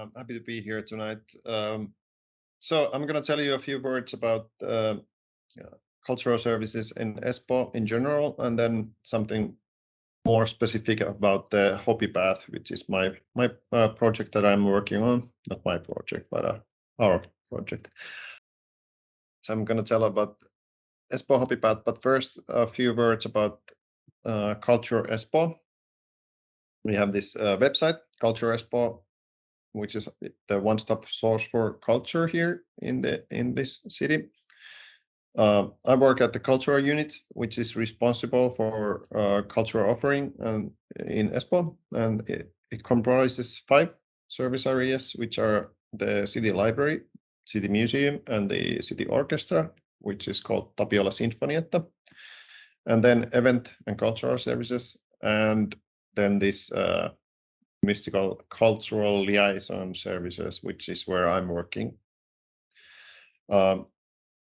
Uh, happy to be here tonight. Um, so I'm gonna tell you a few words about uh, cultural services in Espoo in general, and then something more specific about the Hopi Path, which is my my uh, project that I'm working on. Not my project, but our project. So I'm gonna tell about Espoo Hopi Path, but first, a few words about Culture Espoo. We have this website, Culture Espoo, which is the one-stop source for culture here in the in this city. Uh, I work at the cultural unit, which is responsible for uh, cultural offering and, in Espoo, and it comprises five service areas, which are the city library, city museum, and the city orchestra, which is called Tapiola Sinfonietta, and then event and cultural services, and then this uh, mystical cultural liaison services, which is where I'm working. Um,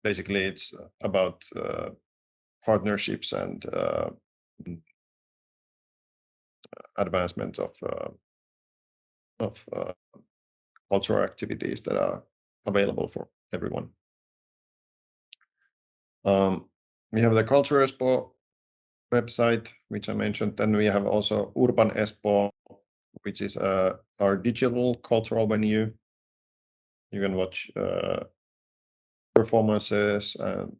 basically, it's about uh, partnerships and uh, advancement of uh, of cultural activities that are available for everyone. Um, we have the Culture Espoo website, which I mentioned, then we have also Urban Espoo, which is uh, our digital cultural venue. You can watch uh, performances and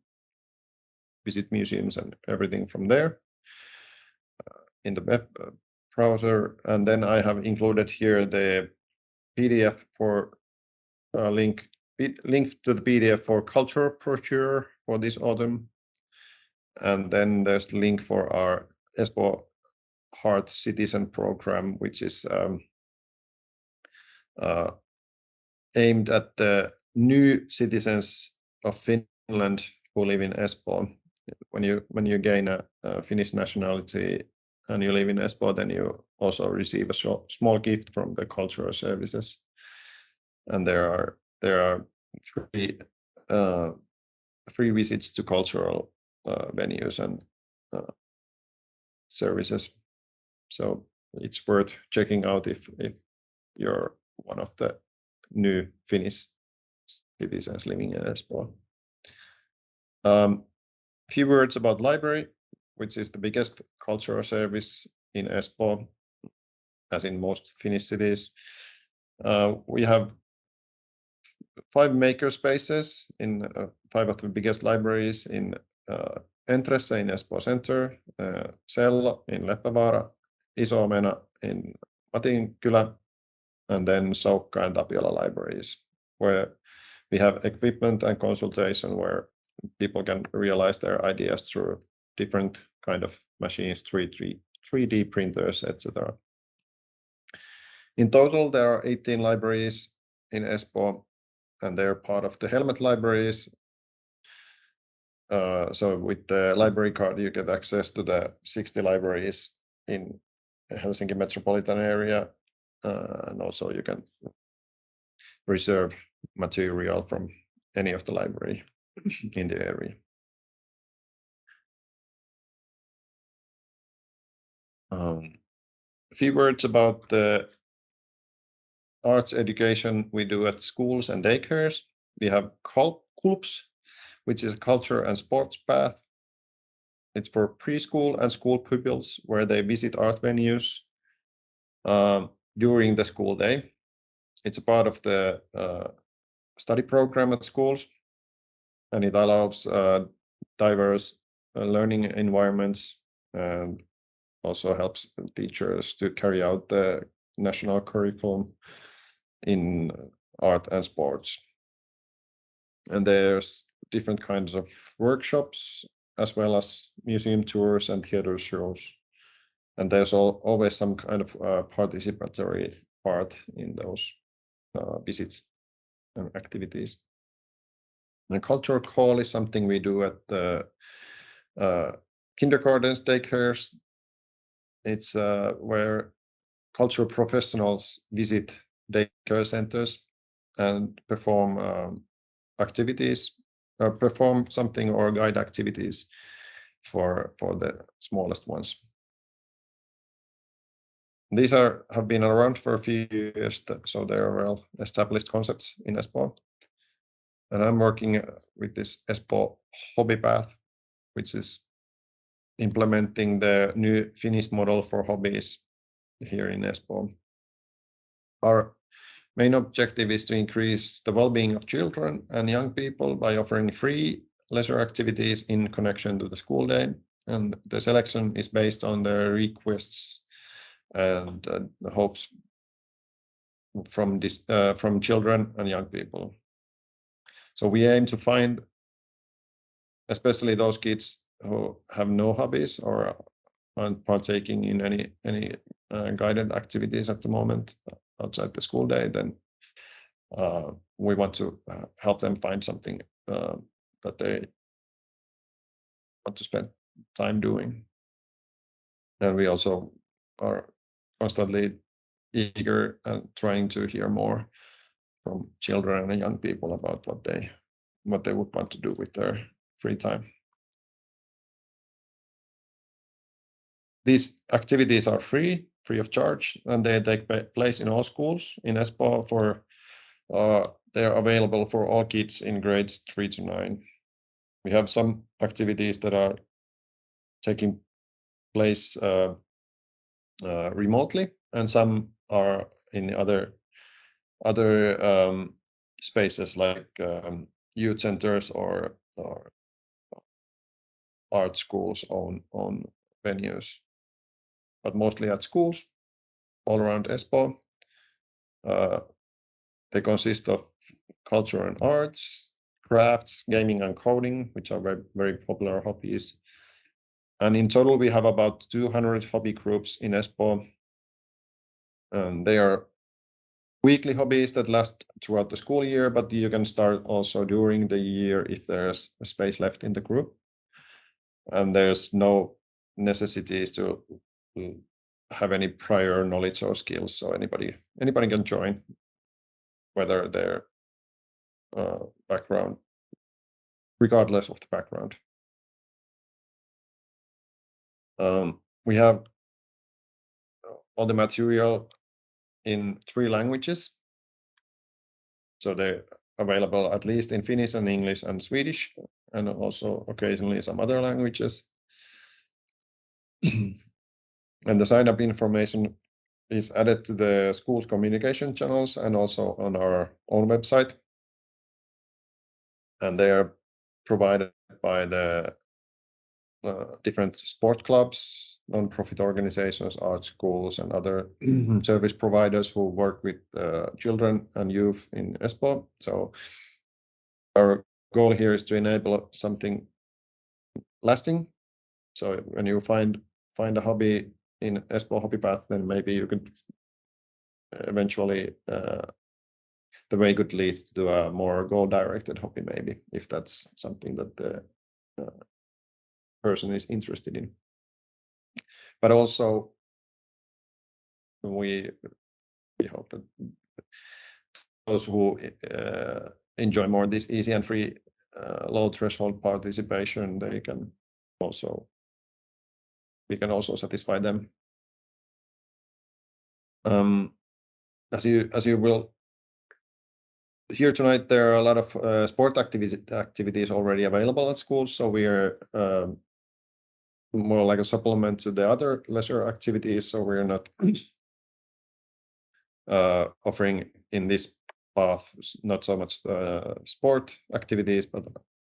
visit museums and everything from there uh, in the web browser. And then I have included here the PDF for uh, link link to the PDF for culture brochure for this autumn. And then there's the link for our Espoo Heart Citizen program, which is um, uh, aimed at the new citizens of Finland who live in Espoo. When you when you gain a Finnish nationality and you live in Espoo, then you also receive a small gift from the cultural services. And there are there are free uh, visits to cultural uh, venues and services. So it's worth checking out if if you're one of the new Finnish citizens living in Espoo. A few words about library, which is the biggest cultural service in Espoo, as in most Finnish cities. Uh, we have five maker spaces in uh, five of the biggest libraries in uh, Entressä in Espoo Center, Cello in Leppävaara, Iso Omena in Matinkylä, and then Soukka and Tapiola libraries, where we have equipment and consultation, where people can realize their ideas through different kind of machines, 3D printers, etc. In total, there are 18 libraries in Espoo, and they're part of the Helmet Libraries. Uh, so with the library card, you get access to the 60 libraries in Helsinki metropolitan area, uh, and also you can reserve material from any of the library in the area. A few words about the arts education we do at schools and daycares. We have KULPS, which is a culture and sports path. It's for preschool and school pupils, where they visit art venues um, during the school day. It's a part of the uh, study program at schools, and it allows uh, diverse uh, learning environments, and also helps teachers to carry out the national curriculum in art and sports. And there's different kinds of workshops, as well as museum tours and theater shows, and there's always some kind of uh, participatory part in those uh, visits and activities. The cultural call is something we do at the uh, kindergartens, daycares. It's where cultural professionals visit daycare centers and perform um, activities, Uh, perform something or guide activities for for the smallest ones. These are have been around for a few years, so they are well-established concepts in Espoo. And I'm working uh, with this Espoo Hobby Path, which is implementing the new Finnish model for hobbies here in Espoo. Our main objective is to increase the well-being of children and young people by offering free leisure activities in connection to the school day, and the selection is based on the requests and uh, the hopes from this uh, from children and young people. So we aim to find especially those kids who have no hobbies or aren't partaking in any uh, guided activities at the moment outside the school day, then uh, we want to uh, help them find something uh, that they want to spend time doing. And we also are constantly eager and trying to hear more from children and young people about what they what they would want to do with their free time. These activities are free of charge, and they take place in all schools in Espoo. For uh, they are available for all kids in grades three to nine. We have some activities that are taking place uh, uh, remotely, and some are in other other um, spaces like um, youth centers or or art schools' own venues. But mostly at schools all around Espoo. Uh, they consist of culture and arts, crafts, gaming and coding, which are very popular hobbies. And in total, we have about 200 hobby groups in Espoo. And they are weekly hobbies that last throughout the school year, but you can start also during the year if there's a space left in the group. And there's no necessities to Mm, have any prior knowledge or skills, so anybody anybody can join, whether their uh, background, regardless of the background. Um, we have all the material in three languages, so they're available at least in Finnish and English and Swedish, and also occasionally some other languages. And the sign-up information is added to the school's communication channels and also on our own website. And they are provided by the uh, different sport clubs, non-profit organizations, art schools, and other mm-hmm. service providers who work with uh, children and youth in Espoo. So our goal here is to enable something lasting. So when you find find a hobby in Espoo Hobby Path, then maybe you could uh, eventually uh, the way could lead to a more goal-directed hobby maybe, if that's something that the uh, person is interested in. But also we we hope that those who enjoy more this easy and free low threshold participation, we can also satisfy them. Um, as you as you will hear tonight, there are a lot of uh, sport activities already available at schools, so we are um, more like a supplement to the other leisure activities. So we're not uh, offering in this path not so much uh, sport activities, but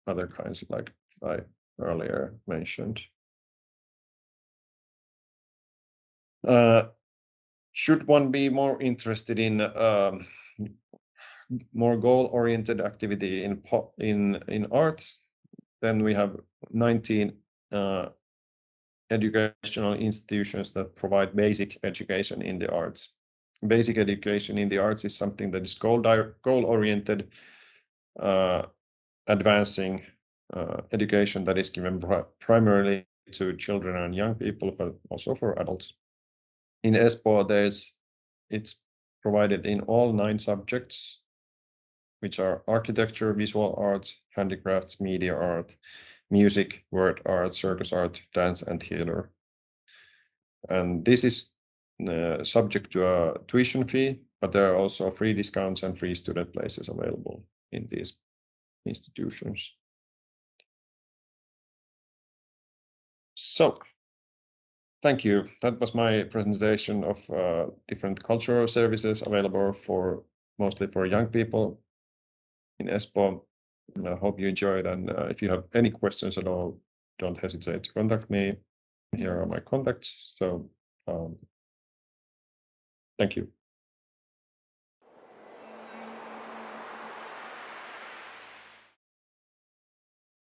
other kinds like I earlier mentioned. Uh, should one be more interested in um, more goal-oriented activity in arts, then we have 19 uh, educational institutions that provide basic education in the arts. Basic education in the arts is something that is goal-oriented, uh, advancing education that is given primarily to children and young people, but also for adults. In Espoo, it's provided in all nine subjects, which are architecture, visual arts, handicrafts, media art, music, word art, circus art, dance, and theater. And this is uh, subject to a tuition fee, but there are also free discounts and free student places available in these institutions. So thank you. That was my presentation of uh, different cultural services available for mostly for young people in Espoo. I hope you enjoyed. And uh, if you have any questions at all, don't hesitate to contact me. Here are my contacts. So um, thank you.